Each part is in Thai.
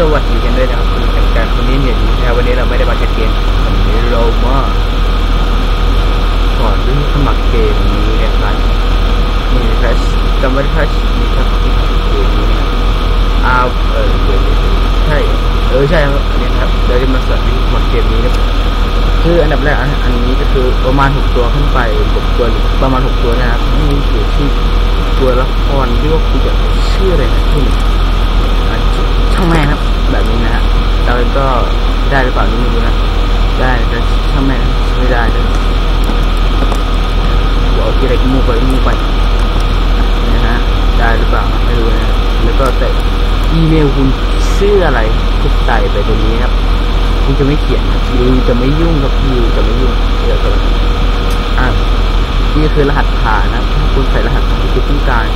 สวัสดีกันด้วยนะครับคุณกันการวันนี้เนี่ยดีแท้วันนี้เราไม่ได้มาแคสเกมวันนี้เรามาก่อนที่สมัครเกมนี้นะครับมีแฟชจำไว้แฟชมีครับที่เกมนี้นะอ้าวเออเกมนี้ใช่เออใช่ครับอันนี้ครับเดี๋ยวจะมาสอนวิธีสมัครเกมนี้นะครับคืออันดับแรกอันนี้ก็คือประมาณหกตัวขึ้นไปหกตัวหรือประมาณหกตัวนะครับนี่คือชื่ตัวละครที่ว่าคุณจะชื่ออะไรนะคุณ ช่างแม่งครับ แบบนี้นะฮะ เราก็ได้หรือเปล่านี่ไม่รู้นะได้แต่ช่างแม่ไม่ได้เลยเอาที่อะไรก็มูไปมูไปนะฮะได้หรือเปล่าไม่รู้นะแล้วก็แต่อีเมลคุณชื่ออะไรก็ใส่ไปตรงนี้ครับคุณจะไม่เขียนครับยูจะไม่ยุ่งครับยูจะไม่ยุ่งเดี๋ยวก่อนอะนี่คือรหัสผ่านนะคุณใส่รหัสผ่านที่คุณต้องการ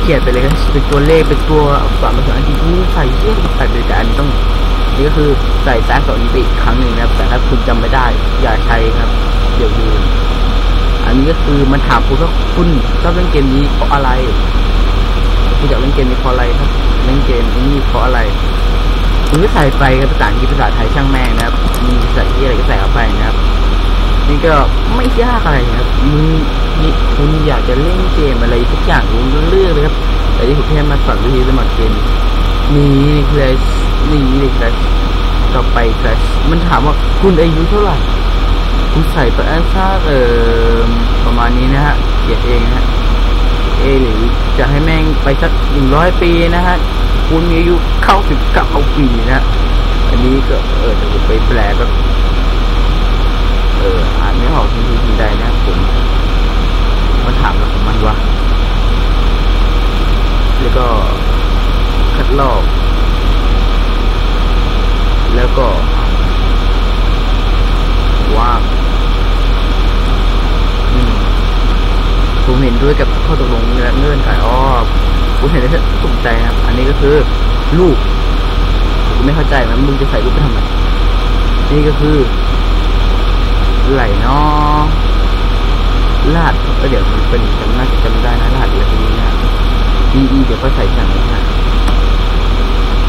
เขียนไปเลยก็เป็นตัวเลขเป็นตัวอักษรภาษาอังกฤษ คือใส่แซกสองนี้ไปอีกครั้งหนึ่งนะครับ แต่ถ้าคุณจำไม่ได้ อย่าใช้ครับ เดี๋ยวลืมอันนี้ก็คือมันถามคุณว่าคุณชอบเล่นเกมนี้เพราะอะไร คุณอยากเล่นเกมนี้เพราะอะไรครับ เล่นเกมนี้เพราะอะไรคุณก็ใส่ไปกับภาษาอังกฤษภาษาไทยช่างแม่งนะครับ มีภาษาที่อะไรก็ใส่เข้าไปนะครับ นี่ก็ไม่ยากอะไรนะครับมึงนี่คุณอยากจะเล่นเกมอะไรทุกอย่างคุณก็เลือกเลยครับ แต่ที่ผมแค่มาสอนวิธีสมัครเกมนี่คลาสนี่เลยคลาส ต่อไปคลาสมันถามว่าคุณอายุเท่าไหร่คุณใส่ไปอันซ่าเอ่อประมาณนี้นะฮะเขียนเองนะฮะเอหรือจะให้แม่งไปสักหนึ่งร้อยปีนะฮะคุณมีอายุเข้าถึงเก้าปีนะอันนี้ก็เออจะไปแปลก็เอออ่านไม่ออกทีทีใดนะผมมันถามแล้วของมันวะแล้วก็คัดลอก แล้วก็ว่างผมเห็นด้วยกับข้อตกลงและเงื่อนไขอ้อผมเห็นแล้วสนใจครับ อันนี้ก็คือลูกผมไม่เข้าใจนะมึงจะใส่ลูกไปทำไมนี่ก็คือ ไหลเนาะรหัสก็เดี๋ยวมันเป็นจำน่าจะจำได้นะรหัสอะไรทีนี้นะ DE เดี๋ยวก็ใส่ฉันนะ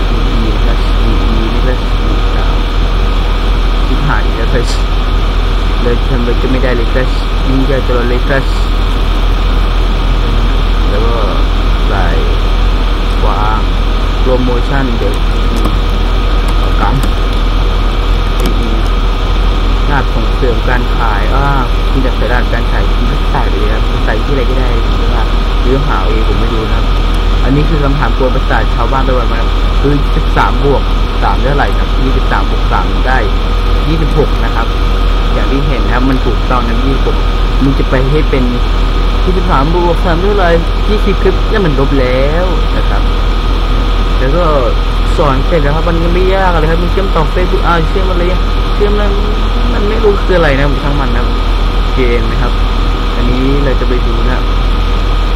DE นะ DE นี่ก็ดาวที่ ผ่านแล้วก็เลยทำไปจะไม่ได้เลยก็ยิ่งใหญ่ตลอดเลยก็แล้วก็ไหลวางโปรโมชั่นเดี๋ยวอากำ DE รหัสส่งเสริมการขายอ่าคุณอยากใส่รหัสการขายคุณก็ใส่ไปเลยครับใส่ที่อะไรก็ได้หรือว่าหรือหาเองผมไม่รู้นะอันนี้คือคำถามกวประสาทชาวบ้านไปวันมาคือ 13 บวก 3 ได้เท่าไหร่ครับ23บวก 3 ได้ 26นะครับ อย่างที่เห็นนะครับ มันถูกต้องนะ26มึงจะไปให้เป็น23บวก3ได้เท่าไหร่20คลิปนี่มันลบแล้วนะครับ แล้วก็สอนเสร็จแล้วครับ มันก็ไม่ยากอะไรครับ มันเชื่อมต่อเฟซบุ๊กอ่าเชื่อมอะไรเชื่อมอะไรมันไม่รู้คืออะไรนะทั้งมันนะเกมนะครับ อันนี้เราจะไปดูนะครับ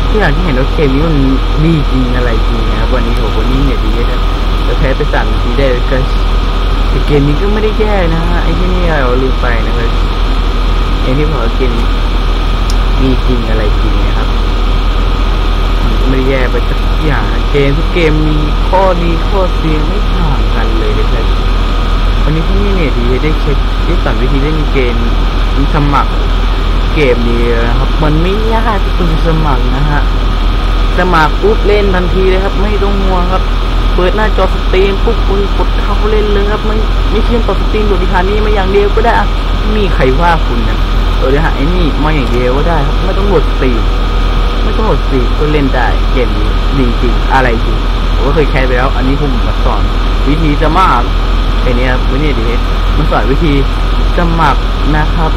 ที่อย่างที่เห็นว่าเกมนี้มันดีจริงอะไรจริงนะครับ วันนี้โหวันนี้เนี่ยดีนะครับจะแพ้ไปสั่งทีได้ก็ แต่เกมนี้ก็ไม่ได้แย่นะฮะไอ้ที่นี่เราลืมไปนะครับไอ้ที่บอกว่าเกมนี้มีจริงอะไรจริงนะครับมันไม่ได้แย่ไปสักอย่างเกมทุกเกมมีข้อดีข้อเสียไม่ต่างกันเลยนะครับวันนี้ที่นี่เนี่ยดีได้เช็คได้สอนวิธีเล่นเกมสมัครเกมนี้นะครับ มันไม่ยากที่คุณสมัครนะฮะสมัครปุ๊บเล่นทันทีเลยครับ ไม่ต้องห่วงครับ เปิดหน้าจอสตรีมปุ๊บคุณกดเข้าเล่นเลยครับไม่ไม่เชื่อมต่อสตรีมโดยดิคานี้มาอย่างเดียวก็ได้อะมีใครว่าคุณนะเออเดี๋ยวหาไอ้นี่มาอย่างเดียวก็ได้ครับไม่ต้องโหลดสตรีมไม่ต้องโหลดสตรีมก็เล่นได้เกมนี้ดีจริงอะไรจริงผมก็เคยแคสไปแล้ว อันนี้ผมมาสอน วิธีสมัครไอ้นี่ครับวิธีดีมันสอนวิธีสมัครนะครับ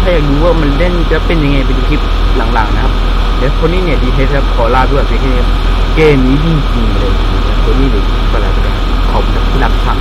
ถ้าอยากรู้ว่ามันเล่นจะเป็นยังไงไปดูคลิปหลังๆนะครับ เดี๋ยวคนนี้เนี่ยดีเทสครับขอลาไปก่อนเพียงแค่นี้เกมนี้ดีจริงเลยคนนี้เดี๋ยวก็ลาไปแล้วขอบคุณที่รับชม